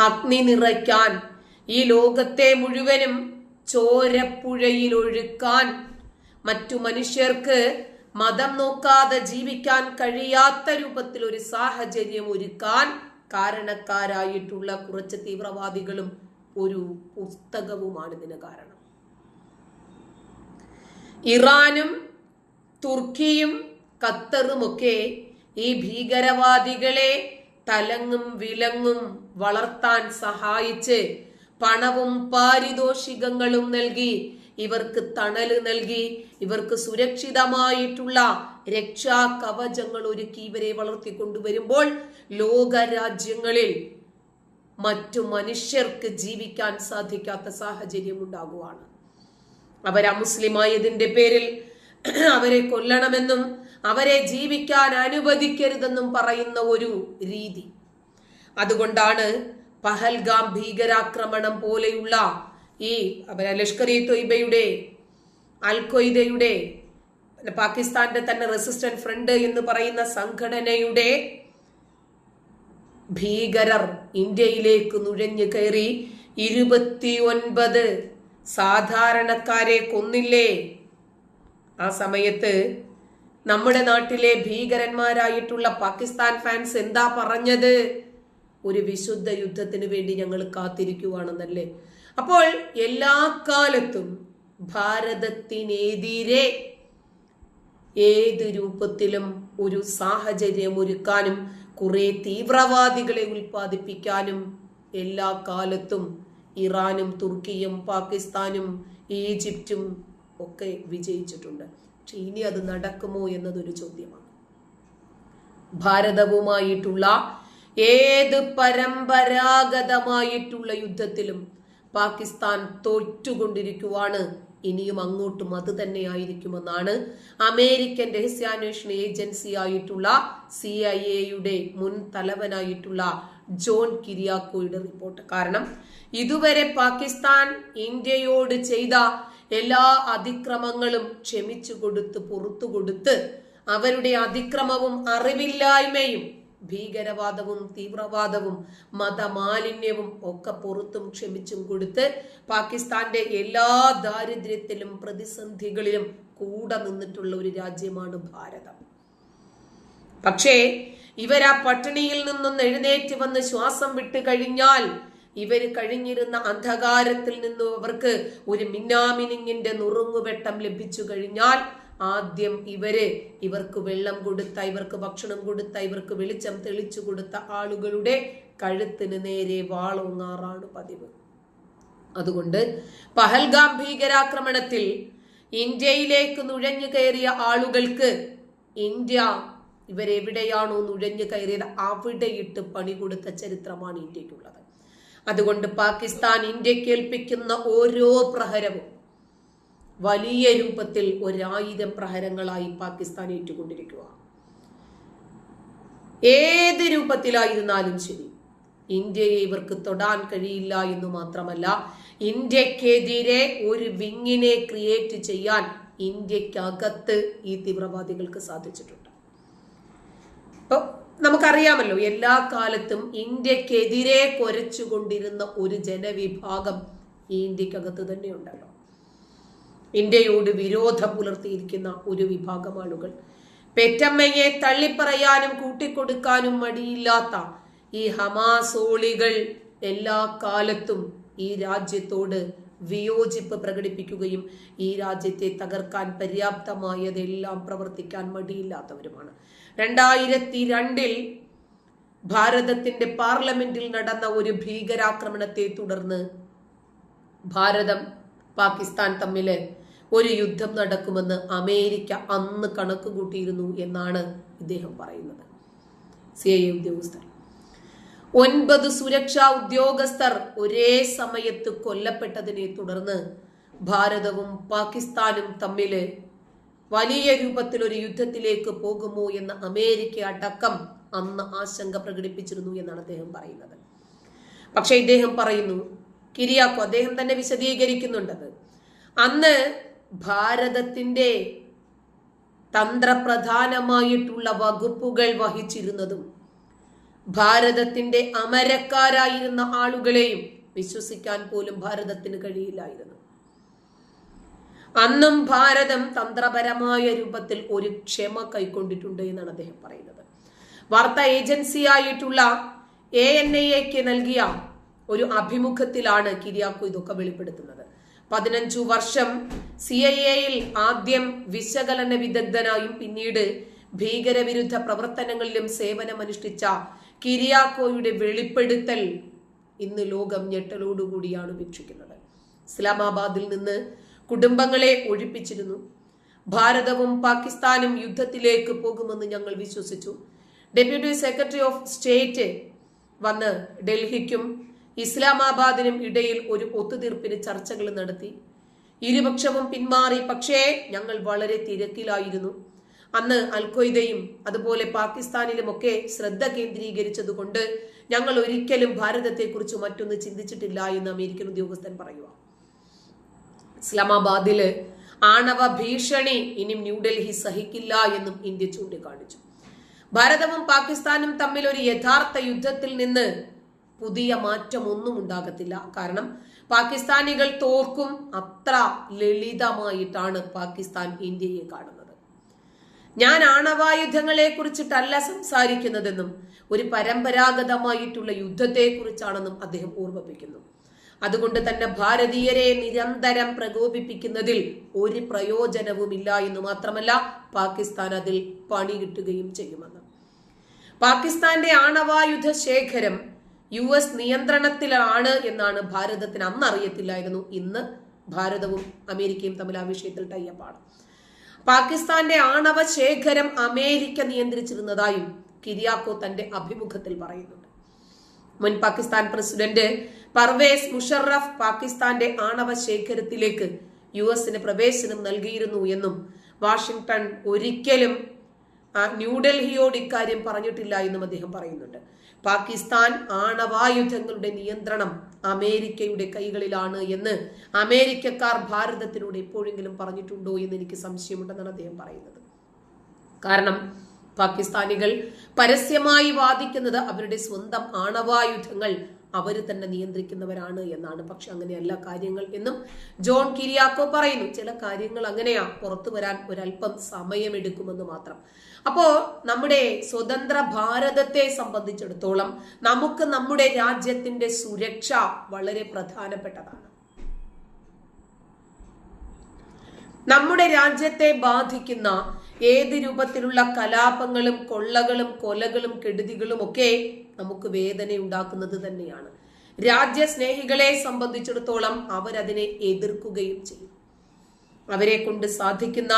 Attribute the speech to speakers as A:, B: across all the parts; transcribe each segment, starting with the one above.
A: അഗ്നി നിറയ്ക്കാൻ ഈ ലോകത്തെ മുഴുവനും ചോരപ്പുഴയിൽ ഒഴുക്കാൻ. മറ്റു മനുഷ്യർക്ക് മതം നോക്കാതെ ജീവിക്കാൻ കഴിയാത്ത രൂപത്തിൽ ഒരു സാഹചര്യം ഒരുക്കാൻ കാരണക്കാരായിട്ടുള്ള കുറച്ച് തീവ്രവാദികളും ഒരു പുസ്തകവുമാണ് ഇതിന് കാരണം. ഇറാനും തുർക്കിയും ഖത്തറുമൊക്കെ ഈ ഭീകരവാദികളെ തലങ്ങും വിലങ്ങും വളർത്താൻ സഹായിച്ച് പണവും പാരിതോഷികങ്ങളും നൽകി ഇവർക്ക് തണൽ നൽകി ഇവർക്ക് സുരക്ഷിതമായിട്ടുള്ള രക്ഷാ കവചങ്ങൾ ഒരുക്കി ഇവരെ വളർത്തിക്കൊണ്ടുവരുമ്പോൾ ലോക രാജ്യങ്ങളിൽ മറ്റു മനുഷ്യർക്ക് ജീവിക്കാൻ സാധിക്കാത്ത സാഹചര്യം ഉണ്ടാകുവാണ്. അവർ അമുസ്ലിമായതിന്റെ പേരിൽ അവരെ കൊല്ലണമെന്നും അവരെ ജീവിക്കാൻ അനുവദിക്കരുതെന്നും പറയുന്ന ഒരു രീതി. അതുകൊണ്ടാണ് പഹൽഗാം ഭീകരാക്രമണം പോലെയുള്ള ഈ ലഷ്കർ ഇ തൊയ്ബയുടെ അൽ ഖ്വയ്ദയുടെ പാകിസ്ഥാന്റെ തന്നെ റെസിസ്റ്റന്റ് ഫ്രണ്ട് എന്ന് പറയുന്ന സംഘടനയുടെ ഭീകരർ ഇന്ത്യയിലേക്ക് നുഴഞ്ഞു കയറി ഇരുപത്തിയൊൻപത് സാധാരണക്കാരെ കൊന്നില്ലേ? ആ സമയത്ത് നമ്മുടെ നാട്ടിലെ ഭീകരന്മാരായിട്ടുള്ള പാകിസ്ഥാൻ ഫാൻസ് എന്താ പറഞ്ഞത്? ഒരു വിശുദ്ധ യുദ്ധത്തിന് വേണ്ടി ഞങ്ങൾ കാത്തിരിക്കുവാണെന്നല്ലേ? അപ്പോൾ എല്ലാ കാലത്തും ഭാരതത്തിനെതിരെ ഏത് രൂപത്തിലും ഒരു സാഹചര്യം ഒരുക്കാനും കുറെ തീവ്രവാദികളെ ഉൽപ്പാദിപ്പിക്കാനും എല്ലാ കാലത്തും ഇറാനും തുർക്കിയും പാകിസ്ഥാനും ഈജിപ്തും ഒക്കെ വിജയിച്ചിട്ടുണ്ട്. പക്ഷെ ഇനി അത് നടക്കുമോ എന്നതൊരു ചോദ്യമാണ്. ഭാരതവുമായിട്ടുള്ള ഏത് പരമ്പരാഗതമായിട്ടുള്ള യുദ്ധത്തിലും പാകിസ്ഥാൻ തോറ്റുകൊണ്ടിരിക്കുവാണ്. ഇനിയും അങ്ങോട്ടും അത് തന്നെയായിരിക്കുമെന്നാണ് അമേരിക്കൻ രഹസ്യാന്വേഷണ ഏജൻസി ആയിട്ടുള്ള സി ഐ എയുടെ മുൻ തലവനായിട്ടുള്ള ജോൺ കിരിയാക്കോയുടെ റിപ്പോർട്ട്. കാരണം ഇതുവരെ പാകിസ്ഥാൻ ഇന്ത്യയോട് ചെയ്ത എല്ലാ അതിക്രമങ്ങളും ക്ഷമിച്ചു കൊടുത്ത് പുറത്തു കൊടുത്ത് അവരുടെ അതിക്രമവും അറിവില്ലായ്മയും ഭീകരവാദവും തീവ്രവാദവും മതമാലിന്യവും ഒക്കെ പുറത്തും ക്ഷമിച്ചും കൊടുത്ത് പാകിസ്ഥാന്റെ എല്ലാ ദാരിദ്ര്യത്തിലും പ്രതിസന്ധികളിലും കൂടെ നിന്നിട്ടുള്ള ഒരു രാജ്യമാണ് ഭാരതം. പക്ഷേ ഇവരാ പട്ടിണിയിൽ നിന്നും എഴുന്നേറ്റ് വന്ന് ശ്വാസം വിട്ട് കഴിഞ്ഞാൽ ഇവർ കഴിഞ്ഞിരുന്ന അന്ധകാരത്തിൽ നിന്നും അവർക്ക് ഒരു മിന്നാമിനിങ്ങിന്റെ നുറുങ്ങുവെട്ടം ലഭിച്ചു കഴിഞ്ഞാൽ ആദ്യം ഇവർ ഇവർക്ക് വെള്ളം കൊടുത്ത ഇവർക്ക് ഭക്ഷണം കൊടുത്ത ഇവർക്ക് വെളിച്ചം തെളിച്ചു കൊടുത്ത ആളുകളുടെ കഴുത്തിന് നേരെ വാളോങ്ങാറാണ് പതിവ്. അതുകൊണ്ട് പഹൽഗാം ഭീകരാക്രമണത്തിൽ ഇന്ത്യയിലേക്ക് നുഴഞ്ഞു കയറിയ ആളുകൾക്ക് ഇന്ത്യ ഇവരെവിടെയാണോ നുഴഞ്ഞു കയറിയത് അവിടെയിട്ട് പണി കൊടുത്ത ചരിത്രമാണ് ഇന്ത്യക്കുള്ളത് അതുകൊണ്ട് പാകിസ്ഥാൻ ഇന്ത്യയ്ക്ക് ഏൽപ്പിക്കുന്ന ഓരോ പ്രഹരവും വലിയ രൂപത്തിൽ ഒരായിരം പ്രഹരങ്ങളായി പാകിസ്ഥാൻ ഏറ്റുകൊണ്ടിരിക്കുക ഏത് രൂപത്തിലായിരുന്നാലും ശരി ഇന്ത്യയെ ഇവർക്ക് തൊടാൻ കഴിയില്ല എന്ന് മാത്രമല്ല ഇന്ത്യക്കെതിരെ ഒരു വിങ്ങിനെ ക്രിയേറ്റ് ചെയ്യാൻ ഇന്ത്യക്കകത്ത് ഈ തീവ്രവാദികൾക്ക് സാധിച്ചിട്ടുണ്ട്. അപ്പൊ നമുക്കറിയാമല്ലോ എല്ലാ കാലത്തും ഇന്ത്യക്കെതിരെ കൊരച്ചുകൊണ്ടിരുന്ന ഒരു ജനവിഭാഗം ഈ ഇന്ത്യക്കകത്ത് തന്നെ ഉണ്ടല്ലോ ഇന്ത്യയോട് വിരോധം പുലർത്തിയിരിക്കുന്ന ഒരു വിഭാഗം ആളുകൾ. പെറ്റമ്മയെ തള്ളിപ്പറയാനും കൂട്ടിക്കൊടുക്കാനും മടിയില്ലാത്ത ഈ ഹമാസോളികൾ എല്ലാ കാലത്തും ഈ രാജ്യത്തോട് വിയോജിപ്പ് പ്രകടിപ്പിക്കുകയും ഈ രാജ്യത്തെ തകർക്കാൻ പര്യാപ്തമായതെല്ലാം പ്രവർത്തിക്കാൻ മടിയില്ലാത്തവരുമാണ്. രണ്ടായിരത്തി രണ്ടിൽ ഭാരതത്തിന്റെ പാർലമെന്റിൽ നടന്ന ഒരു ഭീകരാക്രമണത്തെ തുടർന്ന് ഭാരതം പാകിസ്ഥാൻ തമ്മിൽ ഒരു യുദ്ധം നടക്കുമെന്ന് അമേരിക്ക അന്ന് കണക്ക് കൂട്ടിയിരുന്നു എന്നാണ് ഇദ്ദേഹം പറയുന്നത്. സി ഐ ഉദ്യോഗസ്ഥർ. ഒൻപത് സുരക്ഷാ ഉദ്യോഗസ്ഥർ ഒരേ സമയത്ത് കൊല്ലപ്പെട്ടതിനെ തുടർന്ന് ഭാരതവും പാകിസ്ഥാനും തമ്മിൽ വലിയ രൂപത്തിൽ ഒരു യുദ്ധത്തിലേക്ക് പോകുമോ എന്ന് അമേരിക്ക അടക്കം അന്ന് ആശങ്ക പ്രകടിപ്പിച്ചിരുന്നു എന്നാണ് അദ്ദേഹം പറയുന്നത്. പക്ഷേ ഇദ്ദേഹം പറയുന്നു കിരിയാക്കോ അദ്ദേഹം തന്നെ വിശദീകരിക്കുന്നുണ്ടത് അന്ന് ഭാരതത്തിന്റെ തന്ത്രപ്രധാനമായിട്ടുള്ള വകുപ്പുകൾ വഹിച്ചിരുന്നതും ഭാരതത്തിന്റെ അമരക്കാരായിരുന്ന ആളുകളെയും വിശ്വസിക്കാൻ പോലും ഭാരതത്തിന് കഴിയില്ലായിരുന്നു. അന്നും ഭാരതം തന്ത്രപരമായ രൂപത്തിൽ ഒരു ക്ഷമ കൈക്കൊണ്ടിട്ടുണ്ട് എന്നാണ് അദ്ദേഹം പറയുന്നത്. വാർത്താ ഏജൻസിയായിട്ടുള്ള എ എൻ ഐക്ക് നൽകിയ ഒരു അഭിമുഖത്തിലാണ് കിരിയാക്കു ഇതൊക്കെ വെളിപ്പെടുത്തുന്നത്. പതിനഞ്ചു വർഷം സി ഐ എയിൽ ആദ്യം വിശകലന വിദഗ്ധനായും പിന്നീട് ഭീകരവിരുദ്ധ പ്രവർത്തനങ്ങളിലും സേവനമനുഷ്ഠിച്ച കിരിയാക്കോയുടെ വെളിപ്പെടുത്തൽ ഇന്ന് ലോകം ഞെട്ടലോടുകൂടിയാണ് വീക്ഷിക്കുന്നത്. ഇസ്ലാമാബാദിൽ നിന്ന് കുടുംബങ്ങളെ ഒഴിപ്പിച്ചിരുന്നു. ഭാരതവും പാകിസ്ഥാനും യുദ്ധത്തിലേക്ക് പോകുമെന്ന് ഞങ്ങൾ വിശ്വസിച്ചു. ഡെപ്യൂട്ടി സെക്രട്ടറി ഓഫ് സ്റ്റേറ്റ് വന്ന് ഡൽഹിക്കും ഇസ്ലാമാബാദിനും ഇടയിൽ ഒരു ഒത്തുതീർപ്പിന് ചർച്ചകൾ നടത്തി. ഇരുപക്ഷവും പിന്മാറി പക്ഷേ ഞങ്ങൾ വളരെ തിരക്കിലായിരുന്നു. അന്ന് അൽഖ്വയ്ദയും അതുപോലെ പാകിസ്ഥാനിലുമൊക്കെ ശ്രദ്ധ കേന്ദ്രീകരിച്ചതുകൊണ്ട് ഞങ്ങൾ ഒരിക്കലും ഭാരതത്തെക്കുറിച്ച് മറ്റൊന്ന് ചിന്തിച്ചിട്ടില്ല എന്ന് അമേരിക്കൻ ഉദ്യോഗസ്ഥൻ പറയുക. ഇസ്ലാമാബാദിൽ ആണവ ഭീഷണി ഇനി ന്യൂഡൽഹി സഹിക്കില്ല എന്നും ഇന്ത്യ ചൂണ്ടിക്കാണിച്ചു. ഭാരതവും പാകിസ്ഥാനും തമ്മിൽ ഒരു യഥാർത്ഥ യുദ്ധത്തിൽ നിന്ന് പുതിയ മാറ്റം ഒന്നും ഉണ്ടാകത്തില്ല. കാരണം പാകിസ്ഥാനികൾ തോർക്കും അത്ര ലളിതമായിട്ടാണ് പാകിസ്ഥാൻ ഇന്ത്യയെ കാണുന്നത്. ഞാൻ ആണവായുധങ്ങളെ കുറിച്ചിട്ടല്ല സംസാരിക്കുന്നതെന്നും ഒരു പരമ്പരാഗതമായിട്ടുള്ള യുദ്ധത്തെ കുറിച്ചാണെന്നും അദ്ദേഹം ഓർമ്മിപ്പിക്കുന്നു. അതുകൊണ്ട് തന്നെ ഭാരതീയരെ നിരന്തരം പ്രകോപിപ്പിക്കുന്നതിൽ ഒരു പ്രയോജനവുമില്ല എന്ന് മാത്രമല്ല പാകിസ്ഥാൻ അതിൽ പണി കിട്ടുകയും ചെയ്യുമെന്ന്. പാകിസ്ഥാന്റെ ആണവായുധ ശേഖരം യു എസ് നിയന്ത്രണത്തിലാണ് എന്നാണ് ഭാരതത്തിന് അന്ന് അറിയത്തില്ലായിരുന്നു ഇന്ന് ഭാരതവും അമേരിക്കയും തമ്മിൽ ആ വിഷയത്തിൽ ടൈപ്പാണ് പാകിസ്ഥാന്റെ ആണവ ശേഖരം അമേരിക്ക നിയന്ത്രിച്ചിരുന്നതായും കിരിയാക്കോ തന്റെ അഭിമുഖത്തിൽ പറയുന്നുണ്ട് മുൻ പാകിസ്ഥാൻ പ്രസിഡന്റ് പർവേസ് മുഷറഫ് പാകിസ്ഥാന്റെ ആണവ ശേഖരത്തിലേക്ക് യു എസിന് പ്രവേശനം നൽകിയിരുന്നു എന്നും വാഷിംഗ്ടൺ ഒരിക്കലും ന്യൂഡൽഹിയോട് ഇക്കാര്യം പറഞ്ഞിട്ടില്ല എന്നും അദ്ദേഹം പറയുന്നുണ്ട്. പാകിസ്ഥാൻ ആണവായുധങ്ങളുടെ നിയന്ത്രണം അമേരിക്കയുടെ കൈകളിലാണ് എന്ന് അമേരിക്കക്കാർ ഭാരതത്തിനോട് എപ്പോഴെങ്കിലും പറഞ്ഞിട്ടുണ്ടോ എന്ന് എനിക്ക് സംശയമുണ്ടെന്നാണ് അദ്ദേഹം പറയുന്നത്. കാരണം പാകിസ്ഥാനികൾ പരസ്യമായി വാദിക്കുന്നത് അവരുടെ സ്വന്തം ആണവായുധങ്ങൾ അവർ തന്നെ നിയന്ത്രിക്കുന്നവരാണ് എന്നാണ്. പക്ഷെ അങ്ങനെയല്ല കാര്യങ്ങൾ എന്നും ജോൺ കിരിയാക്കോ പറയുന്നു. ചില കാര്യങ്ങൾ അങ്ങനെയാ. പുറത്തു വരാൻ ഒരല്പം സമയമെടുക്കുമെന്ന് മാത്രം. അപ്പോ നമ്മുടെ സ്വതന്ത്ര ഭാരതത്തെ സംബന്ധിച്ചിടത്തോളം നമുക്ക് നമ്മുടെ രാജ്യത്തിന്റെ സുരക്ഷ വളരെ പ്രധാനപ്പെട്ടതാണ്. നമ്മുടെ രാജ്യത്തെ ബാധിക്കുന്ന ഏത് രൂപത്തിലുള്ള കലാപങ്ങളും കൊള്ളകളും കൊലകളും കെടുതികളും ഒക്കെ നമുക്ക് വേദന ഉണ്ടാക്കുന്നത് തന്നെയാണ്. രാജ്യസ്നേഹികളെ സംബന്ധിച്ചിടത്തോളം അവരതിനെ എതിർക്കുകയും ചെയ്യും. അവരെ കൊണ്ട് സാധിക്കുന്ന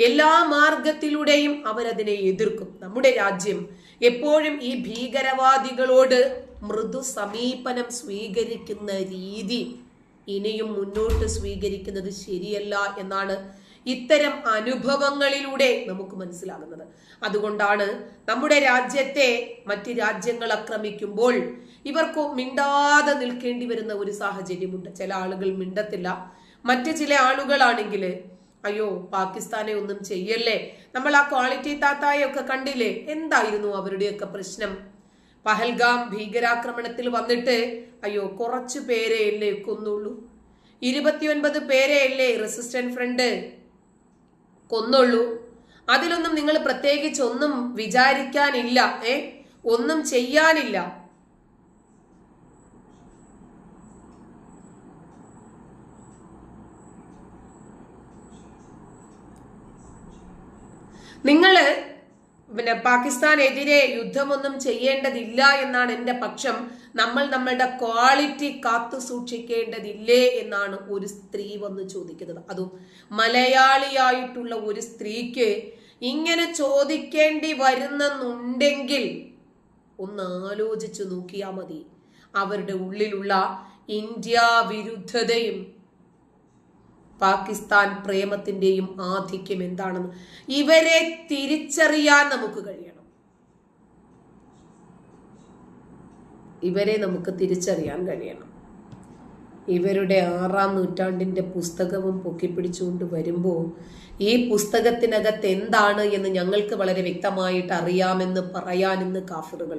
A: എല്ലാ മാർഗത്തിലൂടെയും അവരതിനെ എതിർക്കും. നമ്മുടെ രാജ്യം എപ്പോഴും ഈ ഭീകരവാദികളോട് മൃദു സമീപനം സ്വീകരിക്കുന്ന രീതി ഇനിയും മുന്നോട്ട് സ്വീകരിക്കുന്നത് ശരിയല്ല എന്നാണ് ഇത്തരം അനുഭവങ്ങളിലൂടെ നമുക്ക് മനസ്സിലാകുന്നത്. അതുകൊണ്ടാണ് നമ്മുടെ രാജ്യത്തെ മറ്റ് രാജ്യങ്ങൾ ആക്രമിക്കുമ്പോൾ ഇവർക്ക് മിണ്ടാതെ നിൽക്കേണ്ടി വരുന്ന ഒരു സാഹചര്യമുണ്ട്. ചില ആളുകൾ മിണ്ടത്തില്ല. മറ്റ് ചില ആളുകളാണെങ്കിൽ അയ്യോ പാകിസ്ഥാനെ ഒന്നും ചെയ്യല്ലേ? നമ്മൾ ആ ക്വാളിറ്റി താത്തായൊക്കെ കണ്ടില്ലേ? എന്തായിരുന്നു അവരുടെയൊക്കെ പ്രശ്നം? പഹൽഗാം ഭീകരാക്രമണത്തിൽ വന്നിട്ട് അയ്യോ കുറച്ചു പേരെ അല്ലേ കൊന്നുള്ളൂ. ഇരുപത്തിയൊൻപത് പേരെ അല്ലേ റെസിസ്റ്റന്റ് ഫ്രണ്ട് കൊന്നുള്ളൂ. അതിലൊന്നും നിങ്ങൾ പ്രത്യേകിച്ച് ഒന്നും വിചാരിക്കാനില്ല ഏ? ഒന്നും ചെയ്യാനില്ല. നിങ്ങൾ പിന്നെ പാകിസ്ഥാനെതിരെ യുദ്ധമൊന്നും ചെയ്യേണ്ടതില്ല എന്നാണ് എന്റെ പക്ഷം. നമ്മൾ നമ്മളുടെ ക്വാളിറ്റി കാത്തു സൂക്ഷിക്കേണ്ടതില്ലേ എന്നാണ് ഒരു സ്ത്രീ വന്ന് ചോദിക്കുന്നത്. അതും മലയാളിയായിട്ടുള്ള ഒരു സ്ത്രീക്ക് ഇങ്ങനെ ചോദിക്കേണ്ടി വരുന്നെന്നുണ്ടെങ്കിൽ ഒന്ന് ആലോചിച്ചു നോക്കിയാൽ മതി. അവരുടെ ഉള്ളിലുള്ള ഇന്ത്യ വിരുദ്ധതയും പാകിസ്ഥാൻ പ്രേമത്തിന്റെയും ആധിക്യം എന്താണെന്ന് ഇവരെ തിരിച്ചറിയാൻ നമുക്ക് കഴിയണം. ഇവരെ നമുക്ക് തിരിച്ചറിയാൻ കഴിയണം. ഇവരുടെ ആറാം നൂറ്റാണ്ടിന്റെ പുസ്തകവും പൊക്കിപ്പിടിച്ചുകൊണ്ട് വരുമ്പോൾ ഈ പുസ്തകത്തിനകത്ത് എന്താണ് എന്ന് ഞങ്ങൾക്ക് വളരെ വ്യക്തമായിട്ട് അറിയാമെന്ന് പറയാനെന്ന് കാഫറുകൾ